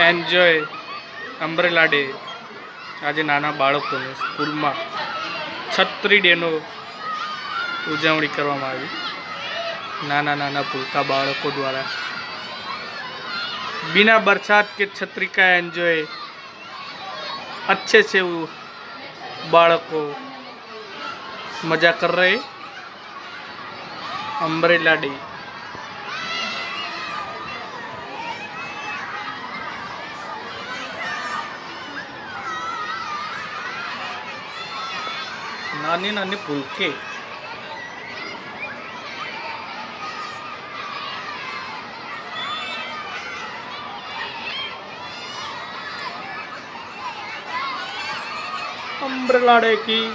Enjoy અંબ્રેલા day. આજે નાના બાળકોને સ્કૂલમાં છત્રી ડેનો ઉજવણી કરવામાં આવી. નાના નાના પૂરતા બાળકો દ્વારા. બિના બરસાત કે છત્રી કા એન્જોય અચ્છે से वो बालकों मजा कर रहे अम्ब्रेला डे નાની નાની પુલકે અંબ્રલાડેકી